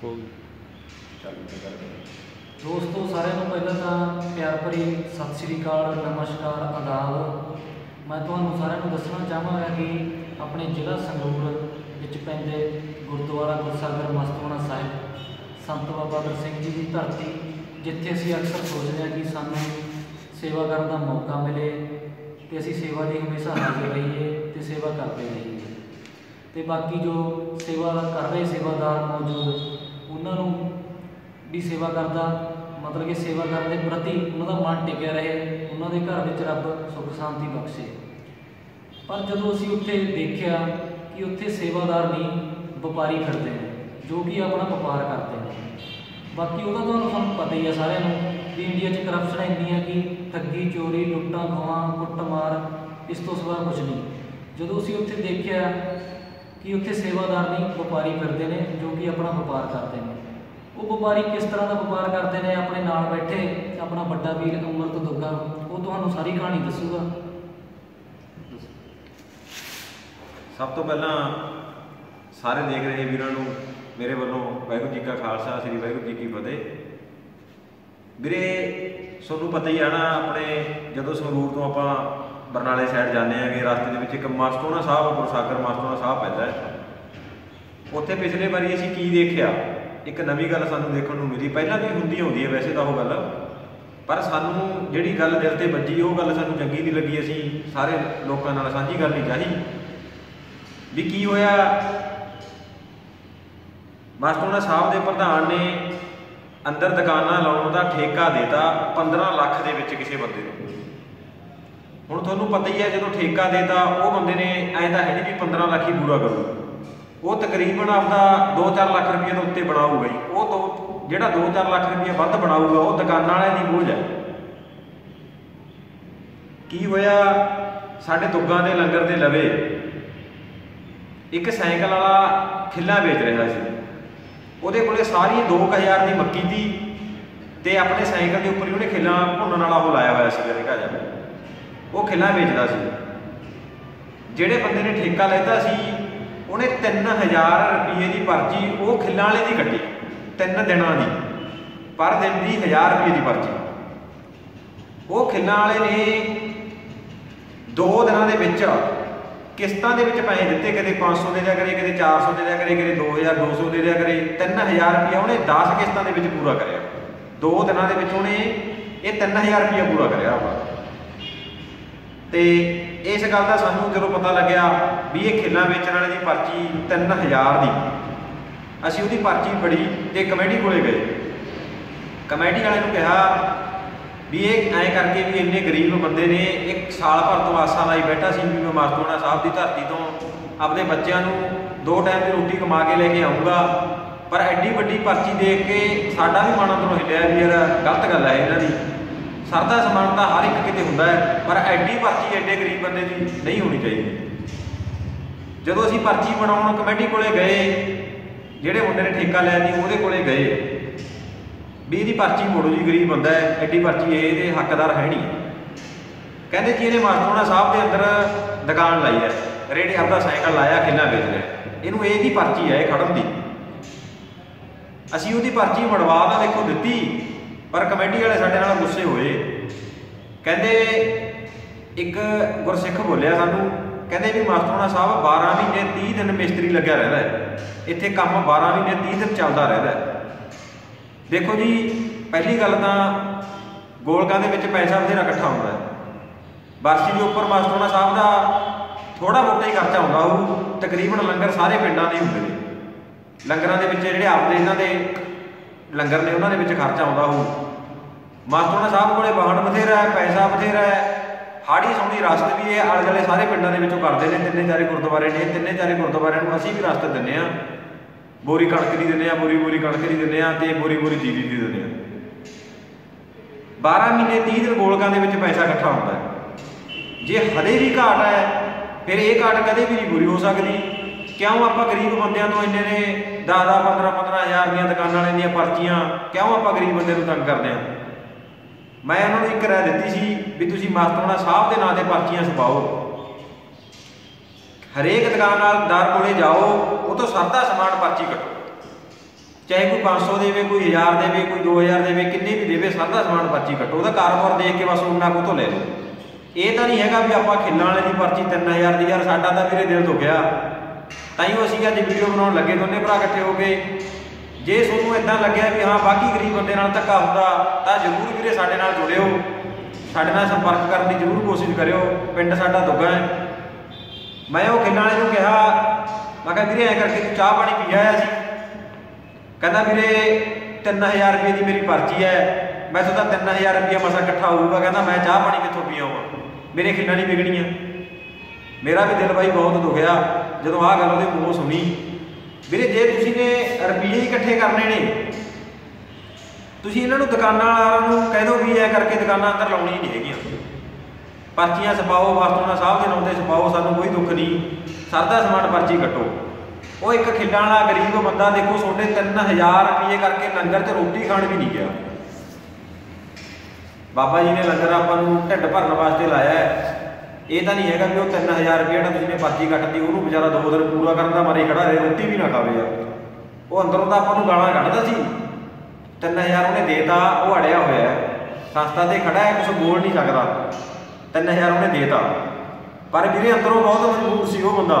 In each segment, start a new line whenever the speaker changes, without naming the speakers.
ਕੋਈ
ਚਾਲੂ
ਦੋਸਤੋ, ਸਾਰਿਆਂ ਨੂੰ ਪਹਿਲਾਂ ਤਾਂ ਪਿਆਰ ਭਰੀ ਸਤਿ ਸ੍ਰੀ ਅਕਾਲ, ਨਮਸਕਾਰ, ਆਦਾਬ। ਮੈਂ ਤੁਹਾਨੂੰ ਸਾਰਿਆਂ ਨੂੰ ਦੱਸਣਾ ਚਾਹਾਂਗਾ ਕਿ ਆਪਣੇ ਜ਼ਿਲ੍ਹਾ ਸੰਗਰੂਰ ਵਿੱਚ ਪੈਂਦੇ ਗੁਰਦੁਆਰਾ ਗੁਰਸਾਗਰ ਮਸਤੂਆਣਾ ਸਾਹਿਬ, ਸੰਤ ਬਾਬਾ ਦਰ ਸਿੰਘ ਜੀ ਦੀ ਧਰਤੀ, ਜਿੱਥੇ ਅਸੀਂ ਅਕਸਰ ਸੋਚਦੇ ਹਾਂ ਕਿ ਸਾਨੂੰ ਸੇਵਾ ਕਰਨ ਦਾ ਮੌਕਾ ਮਿਲੇ ਤੇ ਅਸੀਂ ਸੇਵਾ ਲਈ ਹਮੇਸ਼ਾ ਹਾਜ਼ਰ ਰਹੀਏ ਤੇ ਸੇਵਾ ਕਰਦੇ ਰਹੀਏ। ਤੇ ਬਾਕੀ ਜੋ ਸੇਵਾ ਕਰ ਰਹੇ ਸੇਵਾਦਾਰ ਮੌਜੂਦ ਉਹਨਾਂ ਨੂੰ ਵੀ ਸੇਵਾ ਕਰਦਾ, ਮਤਲਬ ਕਿ ਸੇਵਾ ਕਰਨ ਦੇ ਪ੍ਰਤੀ ਉਹਨਾਂ ਦਾ ਮਨ ਟਿਕਿਆ ਰਹੇ, ਉਹਨਾਂ ਦੇ ਘਰ ਵਿੱਚ ਰੱਬ ਸੁਖ ਸ਼ਾਂਤੀ ਬਖਸ਼ੇ। ਪਰ ਜਦੋਂ ਅਸੀਂ ਉੱਥੇ ਦੇਖਿਆ ਕਿ ਉੱਥੇ ਸੇਵਾਦਾਰ ਨਹੀਂ, ਵਪਾਰੀ ਫਿਰਦੇ ਨੇ, ਜੋ ਕਿ ਆਪਣਾ ਵਪਾਰ ਕਰਦੇ ਨੇ। ਬਾਕੀ ਉਹਦਾ ਤੁਹਾਨੂੰ ਸਾਨੂੰ ਪਤਾ ਹੀ ਆ ਸਾਰਿਆਂ ਨੂੰ ਵੀ ਇੰਡੀਆ 'ਚ ਕਰਪਸ਼ਨ ਇੰਨੀ ਹੈ ਕਿ ਠੱਗੀ, ਚੋਰੀ, ਲੁੱਟਾਂ, ਖੋਹਾਂ, ਕੁੱਟਮਾਰ, ਇਸ ਤੋਂ ਸਿਵਾ ਕੁਝ ਨਹੀਂ। ਜਦੋਂ ਅਸੀਂ ਉੱਥੇ ਦੇਖਿਆ ਕਿ ਉੱਥੇ ਸੇਵਾਦਾਰ ਨਹੀਂ, ਵਪਾਰੀ ਫਿਰਦੇ ਨੇ, ਜੋ ਕਿ ਆਪਣਾ ਵਪਾਰ ਕਰਦੇ ਨੇ। ਉਹ ਵਪਾਰੀ ਕਿਸ ਤਰ੍ਹਾਂ ਦਾ ਵਪਾਰ ਕਰਦੇ ਨੇ? ਆਪਣੇ ਨਾਲ ਬੈਠੇ, ਆਪਣਾ ਵੱਡਾ ਵੀਰ ਉਮਰ ਅਮਰਤ ਦੁੱਗਾ, ਉਹ ਤੁਹਾਨੂੰ ਸਾਰੀ ਕਹਾਣੀ ਦੱਸੂਗਾ।
ਸਭ ਤੋਂ ਪਹਿਲਾਂ ਸਾਰੇ ਦੇਖ ਰਹੇ ਵੀਰਾਂ ਨੂੰ, ਮੇਰੇ ਵੱਲੋਂ ਵਾਹਿਗੁਰੂ ਜੀ ਕਾ ਖਾਲਸਾ, ਸ੍ਰੀ ਵਾਹਿਗੁਰੂ ਜੀ ਕੀ ਫਤਿਹ। ਵੀਰੇ, ਤੁਹਾਨੂੰ ਪਤਾ ਹੀ ਆ ਨਾ, ਆਪਣੇ ਜਦੋਂ ਸੰਗਰੂਰ ਤੋਂ ਆਪਾਂ ਬਰਨਾਲੇ ਸਾਈਡ ਜਾਂਦੇ ਆਂਗੇ ਰਸਤੇ ਦੇ ਵਿੱਚ ਇੱਕ ਮਸਤੋਨਾ ਸਾਹਿਬ, ਗੁਰਸਾਗਰ ਮਸਤੋਨਾ ਸਾਹਿਬ ਪੈਂਦਾ ਹੈ। ਉੱਥੇ ਪਿਛਲੇ ਵਾਰੀ ਅਸੀਂ ਕੀ ਦੇਖਿਆ? ਇੱਕ ਨਵੀਂ ਗੱਲ ਸਾਨੂੰ ਦੇਖਣ ਨੂੰ ਮਿਲੀ। ਪਹਿਲਾਂ ਵੀ ਹੁੰਦੀ ਹੁੰਦੀ ਹੈ ਵੈਸੇ ਤਾਂ ਉਹ ਗੱਲ, ਪਰ ਸਾਨੂੰ ਜਿਹੜੀ ਗੱਲ ਦਿਲ ਤੇ ਵੱਜੀ, ਉਹ ਗੱਲ ਸਾਨੂੰ ਚੰਗੀ ਨਹੀਂ ਲੱਗੀ। ਅਸੀਂ ਸਾਰੇ ਲੋਕਾਂ ਨਾਲ ਸਾਂਝੀ ਕਰਨੀ ਚਾਹੀ ਵੀ ਕੀ ਹੋਇਆ? ਮਾਸਟੋਨਾ ਸਾਹਿਬ ਦੇ ਪ੍ਰਧਾਨ ਨੇ ਅੰਦਰ ਦੁਕਾਨਾਂ ਲਾਉਣ ਦਾ ਠੇਕਾ ਦੇਤਾ 15 ਲੱਖ ਦੇ ਵਿੱਚ ਕਿਸੇ ਬੰਦੇ ਨੂੰ। ਹੁਣ ਤੁਹਾਨੂੰ ਪਤਾ ਹੀ ਹੈ, ਜਦੋਂ ਠੇਕਾ ਦੇਤਾ, ਉਹ ਬੰਦੇ ਨੇ ਐਂ ਤਾਂ ਹੈ ਨਹੀਂ ਵੀ 15 ਲੱਖ ਹੀ ਪੂਰਾ ਕਰੂ। ਉਹ ਤਕਰੀਬਨ ਆਪਦਾ 2-4 ਲੱਖ ਰੁਪਏ ਦੇ ਉੱਤੇ ਬਣਾਊਗਾ ਜੀ। ਉਹ ਦੋ ਜਿਹੜਾ 2-4 ਲੱਖ ਰੁਪਏ ਵੱਧ ਬਣਾਊਗਾ, ਉਹ ਦੁਕਾਨਾਂ ਵਾਲਿਆਂ ਦੀ ਬੋਝ ਹੈ। ਕੀ ਹੋਇਆ? ਸਾਡੇ ਦੁੱਗਾਂ ਦੇ ਲੰਗਰ ਦੇ ਲਵੇ ਇੱਕ ਸਾਈਕਲ ਵਾਲਾ ਖਿੱਲਾ ਵੇਚ ਰਿਹਾ ਸੀ। ਉਹਦੇ ਕੋਲੇ ਸਾਰੀ 2000 ਦੀ ਮੱਕੀ ਦੀ ਤੇ ਆਪਣੇ ਸਾਈਕਲ ਦੇ ਉੱਪਰ ਹੀ ਉਹਨੇ ਖਿੱਲਾ ਭੁੰਨਣ ਵਾਲਾ ਉਹ ਲਾਇਆ ਹੋਇਆ ਸੀ ਦੇਖਾ ਜਾ ਉਹ ਖਿੱਲਾ ਵੇਚਦਾ ਸੀ। ਜਿਹੜੇ ਬੰਦੇ ਨੇ ਠੇਕਾ ਲੈਤਾ ਸੀ, ਉਹਨੇ 3000 ਰੁਪਏ ਦੀ ਪਰਚੀ ਉਹ ਖਿੱਲਾਂ ਵਾਲੇ ਦੀ ਕੱਟੀ ਤਿੰਨ ਦਿਨਾਂ ਦੀ। ਪਰ ਦਿਨ ਦੀ 1000 ਰੁਪਏ ਦੀ ਪਰਚੀ। ਉਹ ਖਿੱਲਾਂ ਵਾਲੇ ਨੇ ਦੋ ਦਿਨਾਂ ਦੇ ਵਿੱਚ ਕਿਸ਼ਤਾਂ ਦੇ ਵਿੱਚ ਪੈਸੇ ਦਿੱਤੇ, ਕਦੇ 500 ਦੇ ਦਿਆ ਕਰੇ, ਕਦੇ 400 ਦੇ ਦਿਆ ਕਰੇ, ਕਦੇ 2000 200 ਦੇ ਦਿਆ ਕਰੇ 3000 ਰੁਪਏ ਉਹਨੇ 10 ਕਿਸ਼ਤਾਂ ਦੇ ਵਿੱਚ ਪੂਰਾ ਕਰਿਆ। ਦੋ ਦਿਨਾਂ ਦੇ ਵਿੱਚ ਉਹਨੇ ਇਹ 3000 ਰੁਪਏ ਪੂਰਾ ਕਰਿਆ। ਆਪਾਂ ਤੇ ਇਸ ਗੱਲ ਦਾ ਸਾਨੂੰ ਜਦੋਂ ਪਤਾ ਲੱਗਿਆ ਵੀ ਇਹ ਖੇਲਾਂ ਵੇਚਣ ਵਾਲੇ ਦੀ ਪਰਚੀ 3000 ਦੀ। ਅਸੀਂ ਉਹਦੀ ਪਰਚੀ ਫੜੀ ਤੇ ਕਮੇਟੀ ਕੋਲੇ ਗਏ। ਕਮੇਟੀ ਵਾਲੇ ਨੂੰ ਕਿਹਾ ਵੀ ਇਹ ਐਂ ਕਰਕੇ ਵੀ ਇੰਨੇ ਗਰੀਬ ਬੰਦੇ ਨੇ, ਇੱਕ ਸਾਲ ਭਰ ਤੋਂ ਆਸਾਂ ਲਾਈ ਬੈਠਾ ਸੀ ਵੀ ਮੈਂ ਮਾਸਟੋਨਾ ਸਾਹਿਬ ਦੀ ਧਰਤੀ ਤੋਂ ਆਪਣੇ ਬੱਚਿਆਂ ਨੂੰ ਦੋ ਟਾਈਮ ਦੀ ਰੋਟੀ ਕਮਾ ਕੇ ਲੈ ਕੇ ਆਉਂਗਾ ਪਰ ਐਡੀ ਵੱਡੀ ਪਰਚੀ ਦੇਖ ਕੇ ਸਾਡਾ ਵੀ ਮਨ ਅੰਦਰੋਂ ਹਿੱਲਿਆ ਵੀ ਯਾਰ ਗਲਤ ਗੱਲ ਹੈ ਇਹਨਾਂ ਦੀ। ਸਰਦਾ ਸਮਾਨ ਤਾਂ ਹਰ ਇੱਕ ਕਿਤੇ ਹੁੰਦਾ ਹੈ, ਪਰ ਐਡੀ ਪਰਚੀ ਐਡੇ ਗਰੀਬ ਬੰਦੇ ਦੀ ਨਹੀਂ ਹੋਣੀ ਚਾਹੀਦੀ। ਜਦੋਂ ਅਸੀਂ ਪਰਚੀ ਬਣਾਉਣ ਕਮੇਟੀ ਕੋਲੇ ਗਏ, ਜਿਹੜੇ ਮੁੰਡੇ ਨੇ ਠੇਕਾ ਲਿਆ ਸੀ, ਉਹਦੇ ਕੋਲੇ ਗਏ। ਵੀ ਇਹਦੀ ਪਰਚੀ ਮੋੜੋ ਜੀ, ਗਰੀਬ ਬੰਦਾ ਹੈ, ਐਡੀ ਪਰਚੀ ਇਹ ਇਹਦੇ ਹੱਕਦਾਰ ਹੈ ਨਹੀਂ। ਕਹਿੰਦੇ ਜੀ, ਇਹਨੇ ਮਾਸਟਰੋਣਾ ਸਾਹਿਬ ਦੇ ਅੰਦਰ ਦੁਕਾਨ ਲਾਈ ਹੈ ਰੇੜੇ ਆਪਦਾ ਸਾਈਕਲ ਲਾਇਆ ਕਿੰਨਾ ਵੇਚ ਰਿਹਾ। ਇਹਨੂੰ ਇਹ ਦੀ ਪਰਚੀ ਹੈ, ਇਹ ਖੜਨ ਦੀ। ਅਸੀਂ ਉਹਦੀ ਪਰਚੀ ਮੜਵਾ ਤਾਂ ਦੇਖੋ ਦਿੱਤੀ। ਪਰ ਕਮੇਟੀ ਵਾਲੇ ਸਾਡੇ ਨਾਲ ਗੁੱਸੇ ਹੋਏ। ਕਹਿੰਦੇ ਇੱਕ ਗੁਰਸਿੱਖ ਬੋਲਿਆ ਸਾਨੂੰ, ਕਹਿੰਦੇ ਵੀ ਮਾਸਟਰੋਣਾ ਸਾਹਿਬ 12 ਮਹੀਨੇ 30 ਦਿਨ ਮਿਸਤਰੀ ਲੱਗਿਆ ਰਹਿੰਦਾ ਹੈ। ਇੱਥੇ ਕੰਮ 12 ਮਹੀਨੇ 30 ਦਿਨ ਚੱਲਦਾ ਰਹਿੰਦਾ ਹੈ। ਦੇਖੋ ਜੀ, ਪਹਿਲੀ ਗੱਲ ਤਾਂ ਗੋਲਕਾਂ ਦੇ ਵਿੱਚ ਪੈਸਾ ਬਥੇਰਾ ਇਕੱਠਾ ਹੁੰਦਾ ਹੈ। ਬਰਸੀ ਦੇ ਉੱਪਰ ਮਾਸਟਰੋਣਾ ਸਾਹਿਬ ਦਾ ਥੋੜਾ ਬਹੁਤਾ ਹੀ ਖਰਚਾ ਹੁੰਦਾ ਉਹ ਤਕਰੀਬਨ ਲੰਗਰ ਸਾਰੇ ਪਿੰਡਾਂ ਦੇ ਹੁੰਦੇ ਨੇ। ਲੰਗਰਾਂ ਦੇ ਵਿੱਚ ਜਿਹੜੇ ਆਪਦੇ ਇਹਨਾਂ ਦੇ ਲੰਗਰ ਨੇ ਉਹਨਾਂ ਦੇ ਵਿੱਚ ਖਰਚਾ ਆਉਂਦਾ ਉਹ ਮਾਸਟਰੋਣਾ ਸਾਹਿਬ ਕੋਲੇ ਵਾਹਣ ਬਥੇਰਾ ਹੈ, ਪੈਸਾ ਬਥੇਰਾ ਹੈ। ਹਾੜੀ ਸੌਣੀ ਰਸਤ ਵੀ ਇਹ ਆਲੇ ਦੁਆਲੇ ਸਾਰੇ ਪਿੰਡਾਂ ਦੇ ਵਿੱਚੋਂ ਕਰਦੇ ਨੇ, ਤਿੰਨੇ ਚਾਰੇ ਗੁਰਦੁਆਰੇ ਨੇ, ਤਿੰਨੇ ਚਾਰੇ ਗੁਰਦੁਆਰਿਆਂ ਨੂੰ ਅਸੀਂ ਵੀ ਰਸਤ ਦਿੰਨੇ ਆ ਬੋਰੀ ਕਣਕ ਦੀ ਦਿੰਨੇ ਆ ਬੋਰੀ ਬੋਰੀ ਕਣਕ ਦੀ ਦਿੰਨੇ ਆ ਤੇ ਬੋਰੀ ਬੋਰੀ ਜੀਰੀ ਦੀ ਦਿੰਨੇ ਆ 12 ਮਹੀਨੇ 30 ਦਿਨ ਗੋਲਕਾਂ ਦੇ ਵਿੱਚ ਪੈਸਾ ਇਕੱਠਾ ਹੁੰਦਾ ਹੈ। ਜੇ ਹਲੇ ਵੀ ਘਾਟ ਹੈ, ਫਿਰ ਇਹ ਘਾਟ ਕਦੇ ਵੀ ਨਹੀਂ ਪੂਰੀ ਹੋ ਸਕਦੀ। ਕਿਉਂ ਆਪਾਂ ਗਰੀਬ ਬੰਦਿਆਂ ਤੋਂ ਇੰਨੇ ਨੇ 10 10 15 15 ਹਜ਼ਾਰ ਦੀਆਂ ਦੁਕਾਨਾਂ ਵਾਲਿਆਂ ਦੀਆਂ ਪਰਚੀਆਂ ਕਿਉਂ ਆਪਾਂ ਗਰੀਬ ਬੰਦੇ ਨੂੰ ਤੰਗ ਕਰਦੇ ਹਾਂ? ਮੈਂ ਉਹਨਾਂ ਨੂੰ ਇੱਕ ਰਾਏ ਦਿੱਤੀ ਸੀ ਵੀ ਤੁਸੀਂ ਮਾਸਟਰੋਣਾ ਸਾਹਿਬ ਦੇ ਨਾਂ ਤੇ ਪਰਚੀਆਂ ਛਪਾਓ। ਹਰੇਕ ਦੁਕਾਨਦਾਰ ਕੋਲੇ ਜਾਓ ਉਹ ਤੋਂ ਸਰਦਾ ਸਮਾਨ ਪਰਚੀ ਕੱਟੋ। ਚਾਹੇ ਕੋਈ 500 ਦੇਵੇ, ਕੋਈ 1000 ਦੇਵੇ, ਕੋਈ 2000 ਦੇਵੇ, ਕਿੰਨੇ ਵੀ ਦੇਵੇ ਸਰਦਾ ਸਮਾਨ ਪਰਚੀ ਕੱਟੋ। ਉਹਦਾ ਕਾਰੋਬਾਰ ਦੇਖ ਕੇ ਬਸ ਉਹਨਾਂ ਕੋ ਤੋਂ ਲੈ ਲਓ। ਇਹ ਤਾਂ ਨਹੀਂ ਹੈਗਾ ਵੀ ਆਪਾਂ ਖਿੱਲਾਂ ਵਾਲੇ ਦੀ ਪਰਚੀ 3000 ਦੀ, ਯਾਰ ਸਾਡਾ ਤਾਂ ਵੀਰੇ ਦਿਲ ਤੋਂ ਗਿਆ। ਤਾਂ ਹੀ ਅਸੀਂ ਅੱਜ ਵੀਡੀਓ ਬਣਾਉਣ ਲੱਗੇ ਦੋਨੇ ਭਰਾ ਇਕੱਠੇ ਹੋ ਕੇ। ਜੇ ਤੁਹਾਨੂੰ ਇਦਾਂ ਲੱਗਿਆ ਵੀ ਹਾਂ, ਬਾਕੀ ਗਰੀਬ ਬੰਦੇ ਨਾਲ ਧੱਕਾ ਹੁੰਦਾ, ਤਾਂ ਜ਼ਰੂਰ ਵੀਰੇ ਸਾਡੇ ਨਾਲ ਜੁੜਿਓ। ਸਾਡੇ ਨਾਲ ਸੰਪਰਕ ਕਰਨ ਦੀ ਜ਼ਰੂਰ ਕੋਸ਼ਿਸ਼ ਕਰਿਓ। ਪਿੰਡ ਸਾਡਾ ਦੁੱਗਾ ਹੈ। ਮੈਂ ਉਹ ਖਿੱਲਾਂ ਵਾਲੇ ਨੂੰ ਕਿਹਾ, ਮੈਂ ਕਿਹਾ, ਵੀਰੇ, ਐ ਕਰਕੇ ਤੂੰ ਚਾਹ ਪਾਣੀ ਪੀ ਆਇਆ ਸੀ? ਕਹਿੰਦਾ, ਵੀਰੇ 3000 ਰੁਪਏ ਦੀ ਮੇਰੀ ਪਰਚੀ ਹੈ। ਮੈਂ ਤਾਂ 3000 ਰੁਪਏ ਮਸਾ ਇਕੱਠਾ ਹੋਊਗਾ। ਕਹਿੰਦਾ, ਮੈਂ ਚਾਹ ਪਾਣੀ ਕਿੱਥੋਂ ਪੀਵਾਂ? ਮੇਰੇ ਖੇਡਾਂ ਨਹੀਂ ਵਿਗੜੀਆਂ। ਮੇਰਾ ਵੀ ਦਿਲ ਬਾਈ ਬਹੁਤ ਦੁਖਿਆ, ਜਦੋਂ ਆਹ ਗੱਲ ਉਹਦੇ ਮੂੰਹੋਂ ਸੁਣੀ। ਵੀਰੇ, ਜੇ ਤੁਸੀਂ ਨੇ ਰੁਪਈਏ ਇਕੱਠੇ ਕਰਨੇ ਨੇ, ਤੁਸੀਂ ਇਹਨਾਂ ਨੂੰ ਦੁਕਾਨਾਂ ਵਾਲਿਆਂ ਨੂੰ ਕਹਿ ਦਿਓ ਵੀ ਐ ਕਰਕੇ ਦੁਕਾਨਾਂ ਅੰਦਰ ਲਾਉਣੀ ਨਹੀਂ ਹੈਗੀਆਂ। ਪਰਚੀਆਂ ਛਪਾਓ ਵਾਸਤੂਨਾ ਸਾਹਿਬ ਦੇ ਨਾਂ ਤੇ ਛਪਾਓ, ਸਾਨੂੰ ਕੋਈ ਦੁੱਖ ਨਹੀਂ। ਸਰਦਾ ਸਮਾਨ ਪਰਚੀ ਕੱਟੋ। ਉਹ ਇੱਕ ਖਿੱਡਾਂ ਵਾਲਾ ਗਰੀਬ ਬੰਦਾ ਦੇਖੋ, ਤੁਹਾਡੇ 3000 ਰੁਪਏ ਕਰਕੇ ਲੰਗਰ ਤੇ ਰੋਟੀ ਖਾਣ ਵੀ ਨਹੀਂ ਗਿਆ। ਬਾਬਾ ਜੀ ਨੇ ਲੰਗਰ ਆਪਾਂ ਨੂੰ ਢਿੱਡ ਭਰਨ ਵਾਸਤੇ ਲਾਇਆ ਹੈ। ਇਹ ਤਾਂ ਨਹੀਂ ਹੈਗਾ ਵੀ ਉਹ 3000 ਰੁਪਏ ਜਿਹੜਾ ਤੁਸੀਂ ਨੇ ਪਰਚੀ ਕੱਟਦੀ ਉਹਨੂੰ ਵਿਚਾਰਾ ਦੋ ਦਿਨ ਪੂਰਾ ਕਰਨ ਦਾ ਮਾਰੇ ਖੜਾ ਰਹੇ, ਰੋਟੀ ਵੀ ਨਾ ਖਾਵੇ ਯਾਰ। ਉਹ ਅੰਦਰੋਂ ਤਾਂ ਆਪਾਂ ਨੂੰ ਗਾਲਾਂ ਕੱਢਦਾ ਸੀ। 3000 ਉਹਨੇ ਦੇਤਾ, ਉਹ ਅੜਿਆ ਹੋਇਆ ਹੈ। ਸੰਸਥਾ ਤੇ ਖੜਾ ਹੈ ਕੁਝ ਬੋਲ ਨਹੀਂ ਸਕਦਾ। 3000 ਉਹਨੇ ਦੇਤਾ। ਪਰ ਵੀਰੇ ਅੰਦਰੋਂ ਬਹੁਤ ਮਜਬੂਰ ਸੀ ਉਹ ਬੰਦਾ।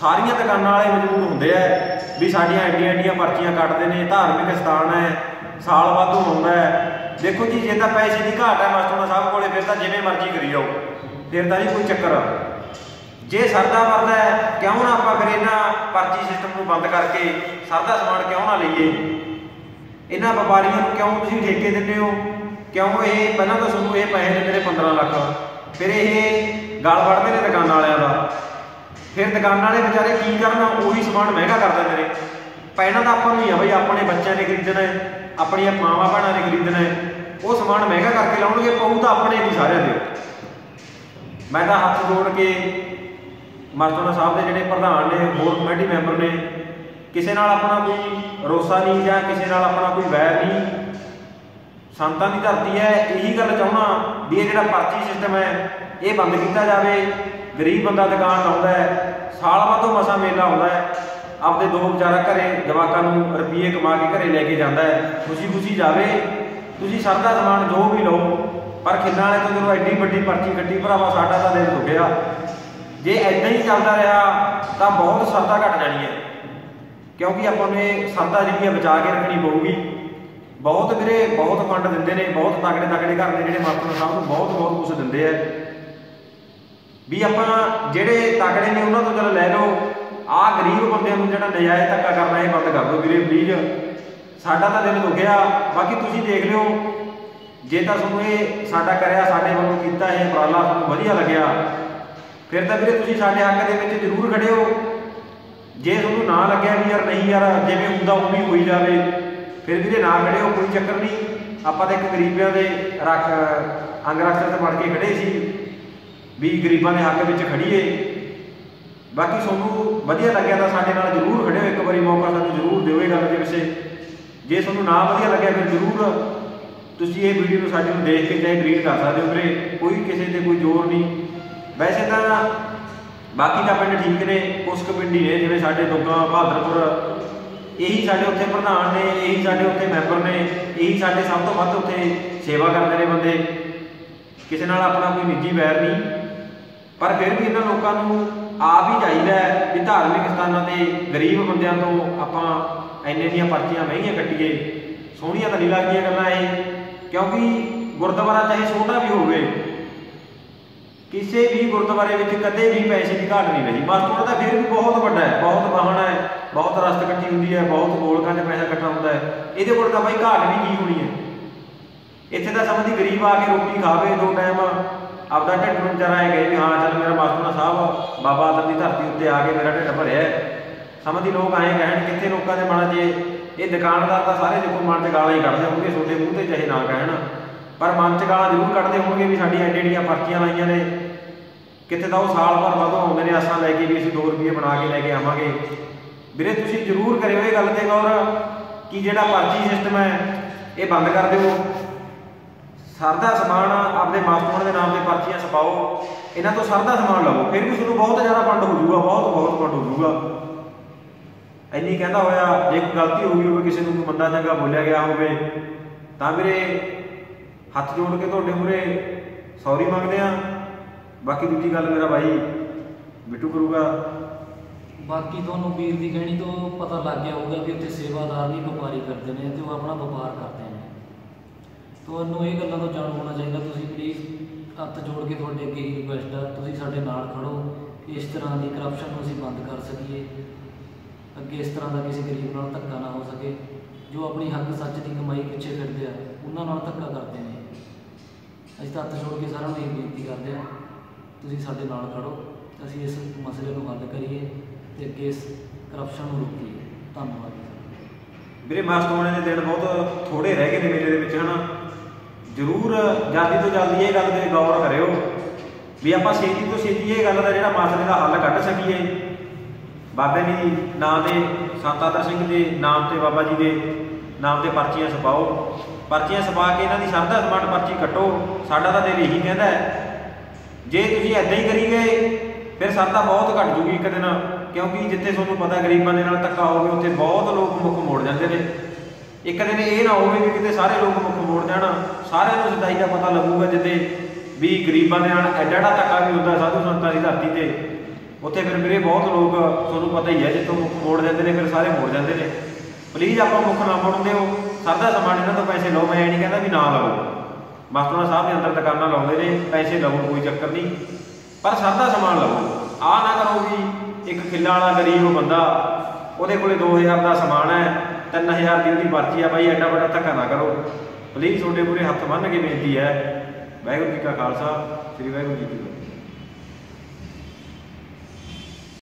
ਸਾਰੀਆਂ ਦੁਕਾਨਾਂ ਵਾਲੇ ਮਜਬੂਰ ਹੁੰਦੇ ਆ ਵੀ ਸਾਡੀਆਂ ਐਡੀਆਂ ਐਡੀਆਂ ਪਰਚੀਆਂ ਕੱਟਦੇ ਨੇ, ਧਾਰਮਿਕ ਸਥਾਨ ਹੈ, ਸਾਲ ਵਾਧੂ ਹੁੰਦਾ ਹੈ। ਦੇਖੋ ਜੀ, ਜੇ ਤਾਂ ਪੈਸੇ ਦੀ ਘਾਟ ਹੈ ਮਾਸਟਰ ਸਾਹਿਬ ਕੋਲੇ, ਫਿਰ ਤਾਂ ਜਿਵੇਂ ਮਰਜ਼ੀ ਕਰੀ ਜਾਓ। ਫਿਰ ਤਾਂ ਨਹੀਂ ਕੋਈ ਚੱਕਰ। ਜੇ ਸਰਦਾ ਵਰਦਾ ਹੈ, ਕਿਉਂ ਨਾ ਆਪਾਂ ਫਿਰ ਇਹਨਾਂ ਪਰਚੀ ਸਿਸਟਮ ਨੂੰ ਬੰਦ ਕਰਕੇ ਸਰਦਾ ਸਮਾਨ ਕਿਉਂ ਨਾ ਲਈਏ? ਇਹਨਾਂ ਵਪਾਰੀਆਂ ਨੂੰ ਕਿਉਂ ਤੁਸੀਂ ਠੇਕੇ ਦਿੰਦੇ ਹੋ? ਕਿਉਂ ਇਹ, ਪਹਿਲਾਂ ਤਾਂ ਤੁਹਾਨੂੰ ਇਹ ਪੈਸੇ ਦਿੰਦੇ ਨੇ 15 ਲੱਖ। ਫਿਰ ਇਹ ਗਾਲ ਵੜਦੇ ਨੇ ਦੁਕਾਨ ਵਾਲਿਆਂ ਦਾ। ਫਿਰ ਦੁਕਾਨ ਵਾਲੇ ਵਿਚਾਰੇ ਕੀ ਕਰਨ? ਉਹੀ ਸਮਾਨ ਮਹਿੰਗਾ ਕਰ ਦਿੰਦੇ ਨੇ। ਪਹਿਲਾਂ ਤਾਂ ਆਪਾਂ ਨੂੰ ਹੀ ਆ ਬਈ, ਆਪਣੇ ਬੱਚਿਆਂ ਨੇ ਖਰੀਦਣਾ ਹੈ, ਆਪਣੀਆਂ ਮਾਵਾਂ ਭੈਣਾਂ ਨੇ ਖਰੀਦਣਾ ਹੈ। ਉਹ ਸਮਾਨ ਮਹਿੰਗਾ ਕਰਕੇ ਲਾਉਣਗੇ, ਪਊ ਤਾਂ ਆਪਣੇ ਨਹੀਂ ਸਾਰਿਆਂ ਦੇ। ਮੈਂ ਤਾਂ ਹੱਥ ਜੋੜ ਕੇ ਮਰਤੋਨਾ ਸਾਹਿਬ ਦੇ ਜਿਹੜੇ ਪ੍ਰਧਾਨ ਨੇ, ਹੋਰ ਕਮੇਟੀ ਮੈਂਬਰ ਨੇ, ਕਿਸੇ ਨਾਲ ਆਪਣਾ ਕੋਈ ਰੋਸਾ ਨਹੀਂ ਜਾਂ ਕਿਸੇ ਨਾਲ ਆਪਣਾ ਕੋਈ ਵੈਰ ਨਹੀਂ, ਸੰਤਾਂ ਦੀ ਧਰਤੀ ਹੈ, ਇਹੀ ਗੱਲ ਚਾਹਣਾ ਵੀ ਇਹ ਜਿਹੜਾ ਪਰਚੀ ਸਿਸਟਮ ਹੈ, ਇਹ ਬੰਦ ਕੀਤਾ ਜਾਵੇ। ਗਰੀਬ ਬੰਦਾ ਦੁਕਾਨ ਲਾਉਂਦਾ ਹੈ, ਸਾਲ ਬਾਅਦੋਂ ਮਸਾ ਮੇਲਾ ਆਉਂਦਾ ਹੈ, ਆਪਦੇ ਦੋ ਵਿਚਾਰਾ ਘਰੇ ਜਵਾਕਾਂ ਨੂੰ ਰੁਪਏ ਕਮਾ ਕੇ ਘਰੇ ਲੈ ਕੇ ਜਾਂਦਾ ਹੈ। ਖੁਸ਼ੀ ਖੁਸ਼ੀ ਜਾਵੇ। ਤੁਸੀਂ ਸਰਦਾ ਸਮਾਨ ਜੋ ਵੀ ਲਓ ਪਰ ਖਿੰਨਾਂ ਵਾਲੇ ਤੋਂ ਜਦੋਂ ਐਡੀ ਵੱਡੀ ਪਰਚੀ ਕੱਟੀ ਭਰਾਵਾ ਸਾਡਾ ਤਾਂ ਦਿਲ ਦੁਖਿਆ। ਜੇ ਐਦਾਂ ਹੀ ਚੱਲਦਾ ਰਿਹਾ, ਤਾਂ ਬਹੁਤ ਸਰਦਾ ਘਟ ਜਾਣੀ ਹੈ। ਕਿਉਂਕਿ ਆਪਾਂ ਨੂੰ ਇਹ ਸਰਦਾ ਜਿਹੜੀ ਹੈ ਬਚਾ ਕੇ ਰੱਖਣੀ ਪਊਗੀ। ਬਹੁਤ ਵੀਰੇ, ਬਹੁਤ ਫੰਡ ਦਿੰਦੇ ਨੇ, ਬਹੁਤ ਤਕੜੇ ਤਕੜੇ ਘਰ ਨੇ ਜਿਹੜੇ ਮਾਪੇ ਸਾਹਿਬ ਨੂੰ ਬਹੁਤ ਬਹੁਤ ਕੁਝ ਦਿੰਦੇ ਆ। ਵੀ ਆਪਾਂ ਜਿਹੜੇ ਤਕੜੇ ਨੇ ਉਹਨਾਂ ਤੋਂ ਚਲ ਲੈ ਲਓ। ਆਹ ਗਰੀਬ ਬੰਦਿਆਂ ਨੂੰ ਜਿਹੜਾ ਨਜਾਇਜ਼ ਧੱਕਾ ਕਰਨਾ ਇਹ ਬੰਦ ਕਰ ਦਿਓ ਵੀਰੇ ਪਲੀਜ਼ ਸਾਡਾ ਤਾਂ ਦਿਲ ਦੁਖਿਆ। ਬਾਕੀ ਤੁਸੀਂ ਦੇਖ ਲਿਓ ਜੇ ਤਾਂ ਤੁਹਾਨੂੰ ਇਹ ਸਾਡਾ ਕਰਿਆ, ਸਾਡੇ ਵੱਲੋਂ ਕੀਤਾ, ਇਹ ਉਪਰਾਲਾ ਤੁਹਾਨੂੰ ਵਧੀਆ ਲੱਗਿਆ, ਫਿਰ ਤਾਂ ਵੀਰੇ ਤੁਸੀਂ ਸਾਡੇ ਹੱਕ ਦੇ ਵਿੱਚ ਜ਼ਰੂਰ ਖੜੇ ਹੋ। ਜੇ ਤੁਹਾਨੂੰ ਨਾ ਲੱਗਿਆ ਵੀ ਯਾਰ ਨਹੀਂ ਯਾਰ, ਜਿਵੇਂ ਹੁੰਦਾ ਉਵੇਂ ਹੋਈ ਜਾਵੇ। ਫਿਰ ਵੀਰੇ ਨਾ ਖੜਿਓ ਕੋਈ ਚੱਕਰ ਨਹੀਂ। ਆਪਾਂ ਤਾਂ ਇੱਕ ਗਰੀਬਾਂ ਦੇ ਰੱਖ, ਅੰਗ ਰੱਖਰ ਤੇ ਬਣ ਕੇ ਖੜੇ ਸੀ, ਵੀ ਗਰੀਬਾਂ ਦੇ ਹੱਕ ਵਿੱਚ ਖੜੀਏ। ਬਾਕੀ ਤੁਹਾਨੂੰ ਵਧੀਆ ਲੱਗਿਆ ਤਾਂ ਸਾਡੇ ਨਾਲ ਜ਼ਰੂਰ ਖੜਿਓ, ਇੱਕ ਵਾਰੀ ਮੌਕਾ ਸਾਨੂੰ ਜ਼ਰੂਰ ਦਿਓ ਇਹ ਗੱਲ ਦੇ ਵਿਸ਼ੇ ਜੇ ਤੁਹਾਨੂੰ ਨਾ ਵਧੀਆ ਲੱਗਿਆ, ਫਿਰ ਜ਼ਰੂਰ ਤੁਸੀਂ ਇਹ ਵੀਡੀਓ ਨੂੰ ਸਾਡੇ ਨੂੰ ਦੇਖ ਕੇ ਚਾਹੇ ਡਿਲੀਟ ਕਰ ਸਕਦੇ ਹੋ, ਵੀਰੇ, ਕੋਈ ਕਿਸੇ ਤੇ ਕੋਈ ਜ਼ੋਰ ਨਹੀਂ। ਵੈਸੇ ਤਾਂ ਬਾਕੀ ਤਾਂ ਪਿੰਡ ਠੀਕ ਨੇ, ਕੁਛ ਕੁ ਪਿੰਡ ਨੇ, ਜਿਵੇਂ ਸਾਡੇ ਦੁੱਗਾ, ਬਹਾਦਰਪੁਰ, ਇਹੀ ਸਾਡੇ ਉੱਥੇ ਪ੍ਰਧਾਨ ਨੇ, ਇਹੀ ਸਾਡੇ ਉੱਥੇ ਮੈਂਬਰ ਨੇ, ਇਹੀ ਸਾਡੇ ਸਭ ਤੋਂ ਵੱਧ ਉੱਥੇ ਸੇਵਾ ਕਰਦੇ ਨੇ ਬੰਦੇ। ਕਿਸੇ ਨਾਲ ਆਪਣਾ ਕੋਈ ਨਿੱਜੀ ਵੈਰ ਨਹੀਂ। ਪਰ ਫਿਰ ਵੀ ਇਹਨਾਂ ਲੋਕਾਂ ਨੂੰ ਆਪ ਹੀ ਚਾਹੀਦਾ ਹੈ ਵੀ ਧਾਰਮਿਕ ਸਥਾਨਾਂ ਤੇ ਗਰੀਬ ਬੰਦਿਆਂ ਤੋਂ ਆਪਾਂ ਇੰਨੇ ਦੀਆਂ ਪਰਚੀਆਂ ਮਹਿੰਗੀਆਂ ਕੱਟੀਏ। ਸੋਹਣੀਆਂ ਤਾਂ ਨਹੀਂ ਲੱਗਦੀਆਂ ਗੱਲਾਂ ਇਹ। ਕਿਉਂਕਿ ਗੁਰਦੁਆਰਾ ਚਾਹੇ ਛੋਟਾ ਵੀ ਹੋਵੇ, ਕਿਸੇ ਵੀ ਗੁਰਦੁਆਰੇ ਵਿੱਚ ਕਦੇ ਵੀ ਪੈਸੇ ਦੀ ਘਾਟ ਨਹੀਂ ਰਹੀ। ਮਸਤੂਰ ਦਾ ਫਿਰ ਵੀ ਬਹੁਤ ਵੱਡਾ ਹੈ, ਬਹੁਤ ਵਾਹਣਾ ਹੈ, ਬਹੁਤ ਰਸਤ ਇਕੱਠੀ ਹੁੰਦੀ ਹੈ, ਬਹੁਤ ਗੋਲਕਾਂ 'ਚ ਪੈਸਾ ਇਕੱਠਾ ਹੁੰਦਾ ਹੈ। ਇਹਦੇ ਕੋਲ ਤਾਂ ਭਾਈ ਘਾਟ ਵੀ ਕੀ ਹੋਣੀ ਹੈ? ਇੱਥੇ ਤਾਂ ਸਮਝਦੀ ਗਰੀਬ ਆ ਕੇ ਰੋਟੀ ਖਾਵੇ ਦੋ ਟਾਈਮ ਆਪਦਾ ਢਿੱਡ ਨੂੰ ਵਿਚਾਰਾ ਗਏ ਵੀ ਹਾਂ, ਚੱਲ ਮੇਰਾ ਮਾਸਟਰ ਸਾਹਿਬ ਬਾਬਾ ਆਦਮ ਦੀ ਧਰਤੀ ਉੱਤੇ ਆ ਕੇ ਮੇਰਾ ਢਿੱਡ ਭਰਿਆ ਸਮਝਦੀ ਲੋਕ ਆਏ ਕਹਿਣ, ਕਿੱਥੇ ਲੋਕਾਂ ਦੇ ਮਨਾਂ 'ਚ ਇਹ ਦੁਕਾਨਦਾਰ ਤਾਂ ਸਾਰੇ ਦੇਖੋ ਮਨ 'ਚ ਗਾਲਾਂ ਹੀ ਕੱਢਦੇ ਹੋਣਗੇ ਛੋਟੇ ਮੂੰਹ ਤੇ ਚਾਹੇ ਨਾ ਕਹਿਣ। ਪਰ ਮਨ 'ਚ ਗਾਲਾਂ ਜ਼ਰੂਰ ਕੱਢਦੇ ਹੋਣਗੇ ਵੀ ਸਾਡੀਆਂ ਐਡੀਆਂ ਐਡੀਆਂ ਪਰਚੀਆਂ ਲਾਈਆਂ ਨੇ। ਕਿਤੇ ਤਾਂ ਉਹ ਸਾਲ ਭਰ ਬਾਅਦੋਂ ਆਉਂਦੇ ਨੇ, ਆਸਾਂ ਲੈ ਕੇ ਵੀ ਅਸੀਂ 2 ਰੁਪਏ ਬਣਾ ਕੇ ਲੈ ਕੇ ਆਵਾਂਗੇ। ਵੀਰੇ, ਤੁਸੀਂ ਜ਼ਰੂਰ ਕਰਿਓ ਇਹ ਗੱਲ ਤੇ ਗੌਰ ਕਿ ਜਿਹੜਾ ਪਰਚੀ ਸਿਸਟਮ ਹੈ, ਇਹ ਬੰਦ ਕਰ ਦਿਓ। ਸਰਦਾ ਸਮਾਨ ਆਪਦੇ ਮਾਸਟਰਾਂ ਦੇ ਨਾਮ ਤੇ ਪਰਚੀਆਂ ਛਪਾਓ। ਇਹਨਾਂ ਤੋਂ ਸਰਦਾ ਸਮਾਨ ਲਵੋ। ਫਿਰ ਵੀ ਤੁਹਾਨੂੰ ਬਹੁਤ ਜ਼ਿਆਦਾ ਫੰਡ ਹੋ ਜਾਊਗਾ ਬਹੁਤ ਬਹੁਤ ਫੰਡ ਹੋ ਜਾਊਗਾ। ਇੰਨੀ ਕਹਿੰਦਾ ਹੋਇਆ, ਜੇ ਕੋਈ ਗਲਤੀ ਹੋ ਗਈ ਹੋਵੇ, ਕਿਸੇ ਨੂੰ ਕੋਈ ਮੰਦਾ ਚੰਗਾ ਬੋਲਿਆ ਗਿਆ ਹੋਵੇ, ਤਾਂ ਵੀਰੇ ਹੱਥ ਜੋੜ ਕੇ ਤੁਹਾਡੇ ਮੂਹਰੇ ਸੌਰੀ ਮੰਗਦੇ ਆ ਬਾਕੀ ਦੂਜੀ ਗੱਲ ਮੇਰਾ ਭਾਈ ਬਿੱਟੂ ਕਰੂਗਾ।
ਬਾਕੀ ਤੁਹਾਨੂੰ ਵੀਰ ਦੀ ਕਹਿਣੀ ਤੋਂ ਪਤਾ ਲੱਗ ਗਿਆ ਹੋਊਗਾ ਕਿ ਉੱਥੇ ਸੇਵਾਦਾਰ ਵੀ ਵਪਾਰੀ ਕਰਦੇ ਨੇ ਤੇ ਉਹ ਆਪਣਾ ਵਪਾਰ ਕਰਦੇ ਨੇ। ਤੁਹਾਨੂੰ ਇਹ ਗੱਲਾਂ ਤੋਂ ਜਾਣ ਹੋਣਾ ਚਾਹੀਦਾ, ਤੁਸੀਂ ਪਲੀਜ਼ ਹੱਥ ਜੋੜ ਕੇ ਤੁਹਾਡੇ ਅੱਗੇ ਹੀ ਰਿਕੁਐਸਟ ਆ। ਤੁਸੀਂ ਸਾਡੇ ਨਾਲ ਖੜੋ। ਇਸ ਤਰ੍ਹਾਂ ਦੀ ਕਰਪਸ਼ਨ ਨੂੰ ਅਸੀਂ ਬੰਦ ਕਰ ਸਕੀਏ। ਅੱਗੇ ਇਸ ਤਰ੍ਹਾਂ ਦਾ ਕਿਸੇ ਗਰੀਬ ਨਾਲ ਧੱਕਾ ਨਾ ਹੋ ਸਕੇ, ਜੋ ਆਪਣੀ ਹੱਕ ਸੱਚ ਦੀ ਕਮਾਈ ਪਿੱਛੇ ਫਿਰਦੇ ਆ, ਉਹਨਾਂ ਨਾਲ ਧੱਕਾ ਕਰਦੇ ਨੇ। ਅਸੀਂ ਤਾਂ ਹੱਥ ਜੋੜ ਕੇ ਸਾਰਿਆਂ ਨੂੰ ਇਹ ਬੇਨਤੀ ਕਰਦੇ ਆ ਤੁਸੀਂ ਸਾਡੇ ਨਾਲ ਖੜੋ, ਅਸੀਂ ਇਸ ਮਸਲੇ ਨੂੰ ਹੱਲ ਕਰੀਏ ਤੇ ਅੱਗੇ ਇਸ ਕਰਪਸ਼ਨ ਨੂੰ ਰੋਕੀਏ। ਧੰਨਵਾਦ ਜੀ।
ਵੀਰੇ ਮਾਸਟੋਣੇ ਦੇ ਦਿਨ ਬਹੁਤ ਥੋੜੇ ਰਹਿ ਗਏ ਨੇ ਮੇਲੇ ਦੇ ਵਿੱਚ, ਹਨਾ? ਜ਼ਰੂਰ ਜਲਦੀ ਤੋਂ ਜਲਦੀ ਇਹ ਗੱਲ ਤੇ ਗੌਰ ਕਰਿਓ ਵੀ ਆਪਾਂ ਛੇਤੀ ਤੋਂ ਛੇਤੀ ਇਹ ਗੱਲ ਦਾ ਜਿਹੜਾ ਮਸਲੇ ਦਾ ਹੱਲ ਕੱਢ ਸਕੀਏ। ਬਾਬੇ ਦੀ ਨਾਂ ਤੇ ਸੰਤਾਦਰ ਸਿੰਘ ਦੇ ਨਾਮ ਤੇ ਬਾਬਾ ਜੀ ਦੇ ਨਾਮ ਤੇ ਪਰਚੀਆਂ ਛਪਾਓ। ਪਰਚੀਆਂ ਛਪਾ ਕੇ ਇਹਨਾਂ ਦੀ ਸ਼ਰਧਾ ਸਮਾਨ ਪਰਚੀ ਕੱਟੋ। ਸਾਡਾ ਤਾਂ ਦਿਲ ਇਹੀ ਕਹਿੰਦਾ ਹੈ। ਜੇ ਤੁਸੀਂ ਐਦਾਂ ਹੀ ਕਰੀ ਗਏ, ਫਿਰ ਸਰਦਾ ਬਹੁਤ ਘਟ ਜੂਗੀ ਇੱਕ ਦਿਨ। ਕਿਉਂਕਿ ਜਿੱਥੇ ਤੁਹਾਨੂੰ ਪਤਾ ਗਰੀਬਾਂ ਦੇ ਨਾਲ ਧੱਕਾ ਹੋਵੇ, ਉੱਥੇ ਬਹੁਤ ਲੋਕ ਮੁੱਖ ਮੋੜ ਜਾਂਦੇ ਨੇ। ਇੱਕ ਦਿਨ ਇਹ ਨਾ ਹੋਵੇ ਵੀ ਕਿਤੇ ਸਾਰੇ ਲੋਕ ਮੁੱਖ ਮੋੜ ਜਾਣ। ਸਾਰਿਆਂ ਨੂੰ ਸਦਾਈ ਦਾ ਪਤਾ ਲੱਗੂਗਾ ਜਿੱਦੇ ਵੀ ਗਰੀਬਾਂ ਦੇ ਨਾਲ ਐਡਾ ਐਡਾ ਧੱਕਾ ਵੀ ਹੁੰਦਾ ਸਾਧੂ ਸੰਤਾਂ ਦੀ ਧਰਤੀ ਤੇ। ਉੱਥੇ ਫਿਰ ਮੇਰੇ ਬਹੁਤ ਲੋਕ, ਤੁਹਾਨੂੰ ਪਤਾ ਹੀ ਹੈ, ਜਿੱਥੋਂ ਮੁੱਖ ਮੋੜ ਜਾਂਦੇ ਨੇ, ਫਿਰ ਸਾਰੇ ਮੋੜ ਜਾਂਦੇ ਨੇ। ਪਲੀਜ਼ ਆਪਾਂ ਮੁੱਖ ਨਾ ਮੋੜਨ ਦਿਓ। ਸਾਦਾ ਸਮਾਨ ਇਹਨਾਂ ਤੋਂ ਪੈਸੇ ਲਓ, ਮੈਂ ਇਹ ਨਹੀਂ ਕਹਿੰਦਾ ਵੀ ਨਾ ਲਓ। ਮਾਸਟਰਾਂ ਸਾਹਿਬ ਦੇ ਅੰਦਰ ਦੁਕਾਨਾਂ ਲਾਉਂਦੇ ਨੇ, ਪੈਸੇ ਲਵੋ ਕੋਈ ਚੱਕਰ ਨਹੀਂ। ਪਰ ਸਾਦਾ ਸਮਾਨ ਲਵੋ ਆ ਨਾ ਕਰੋ ਵੀ ਇੱਕ ਖਿੱਲਾ ਵਾਲਾ ਗਰੀਬ ਬੰਦਾ, ਉਹਦੇ ਕੋਲੇ 2000 ਦਾ ਸਮਾਨ ਹੈ 3000 ਦੀ ਉਹਦੀ ਪਰਚੀ ਆ, ਬਾਈ, ਐਡਾ ਵੱਡਾ ਧੱਕਾ ਨਾ ਕਰੋ। ਪਲੀਜ਼ ਤੁਹਾਡੇ ਪੂਰੇ ਹੱਥ ਬੰਨ੍ਹ ਕੇ ਬੇਨਤੀ ਹੈ। ਵਾਹਿਗੁਰੂ ਜੀ ਕਾ ਖਾਲਸਾ, ਸ੍ਰੀ ਵਾਹਿਗੁਰੂ ਜੀ ਕੀ ਫਤਿਹ।